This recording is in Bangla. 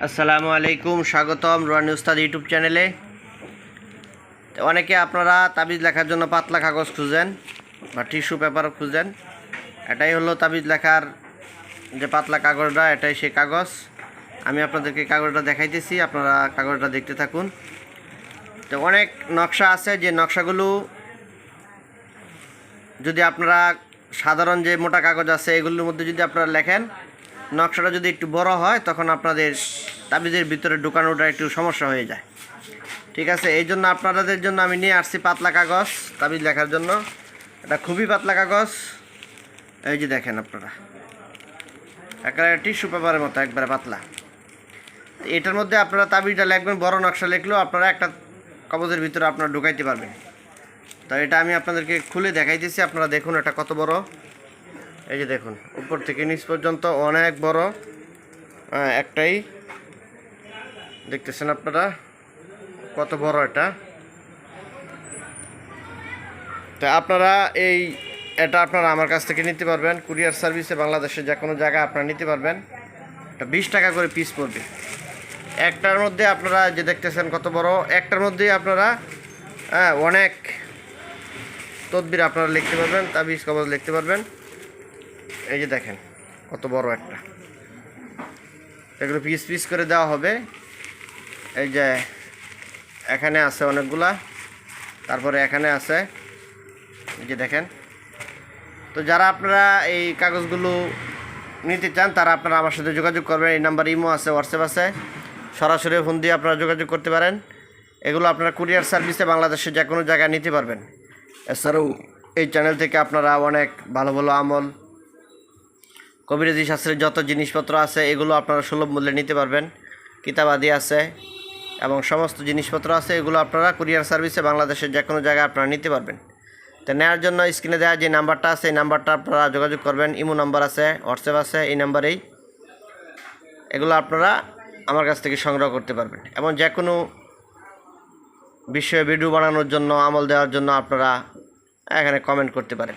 আসসালামু আলাইকুম, স্বাগতম রুয়ানি উস্তাদ ইউটিউব চ্যানেলে। অনেকে আপনারা তাবিজ লেখার জন্য পাতলা কাগজ খুঁজেন বা টিস্যু পেপার খুঁজেন। এটাই হলো তাবিজ লেখার যে পাতলা কাগজটা, এটাই সেই কাগজ। আমি আপনাদেরকে কাগজটা দেখাইতেছি, আপনারা কাগজটা দেখতে থাকুন। তো অনেক নকশা আছে, যে নকশাগুলো যদি আপনারা সাধারণ যে মোটা কাগজ আছে, এগুলোর মধ্যে যদি আপনারা লেখেন নকশাটা যদি একটু বড় হয়, তখন আপনাদের তাবিজের ভিতরে ঢুকানোটা একটু সমস্যা হয়ে যায়। ঠিক আছে? এই জন্য আপনাদের জন্য আমি নিয়ে আসছি পাতলা কাগজ, তাবিজ লেখার জন্য। এটা খুবই পাতলা কাগজ। এই যে দেখেন আপনারা। একেবারে টিস্যু পেপারের মতো, একবারে পাতলা। এটার মধ্যে আপনারা তাবিজটা লিখবেন, বড় নকশা লিখলেও আপনারা একটা কবজের ভিতরে আপনারা ঢুকাইতে পারবেন। তো এটা আমি আপনাদেরকে খুলে দেখাইতেছি, আপনারা দেখুন এটা কত বড়। এই যে দেখুন উপর থেকে নিচ পর্যন্ত অনেক বড় হ্যাঁ, একটাই। দেখতেছেন আপনারা? কত বড় এটা? তো আপনারা এই এটা আপনারা আমার কাছ থেকে নিতে পারবেন। কুরিয়ার সার্ভিসে বাংলাদেশের যে কোনো জায়গায় আপনারা নিতে পারবেন। এটা বিশ টাকা করে পিস পড়বে। একটার মধ্যে আপনারা যে দেখতেছেন কত বড় একটার মধ্যেই আপনারা হ্যাঁ অনেক তদবির আপনারা লিখতে পারবেন তাবিজ কবজ লিখতে পারবেন। এই যে দেখেন কত বড় একটা। এগুলো পিস পিস করে দেওয়া হবে। এই যে এখানে আছে অনেকগুলা তারপরে এখানে আছে এই যে দেখেন। তো যারা আপনারা এই কাগজগুলো নিতে চান তারা আপনারা আমার সাথে যোগাযোগ করবেন। এই নাম্বার ইমো আছে হোয়াটসঅ্যাপ আছে। সরাসরি ফোন দিয়ে আপনারা যোগাযোগ করতে পারেন। এগুলো আপনারা কুরিয়ার সার্ভিসে বাংলাদেশে যে কোনো জায়গায় নিতে পারবেন। এছাড়াও এই চ্যানেল থেকে আপনারা অনেক ভালো ভালো আমল কবিরাজি শাস্ত্রের যত জিনিসপত্র আছে, এগুলো আপনারা সুলভ মূল্যে নিতে পারবেন। কিতাবাদি আছে এবং সমস্ত জিনিসপত্র আছে, এগুলো আপনারা কুরিয়ার সার্ভিসে বাংলাদেশের যে কোনো জায়গায় আপনারা নিতে পারবেন। তো নেওয়ার জন্য স্ক্রিনে দেওয়া যে নাম্বারটা আছে, এই নাম্বারটা আপনারা যোগাযোগ করবেন। ইমো নাম্বার আছে, হোয়াটসঅ্যাপ আছে, এই নাম্বারেই। এগুলো আপনারা আমার কাছ থেকে সংগ্রহ করতে পারবেন এবং যে কোনো বিষয়ে ভিডিও বানানোর জন্য, আমল দেওয়ার জন্য আপনারা এখানে কমেন্ট করতে পারেন।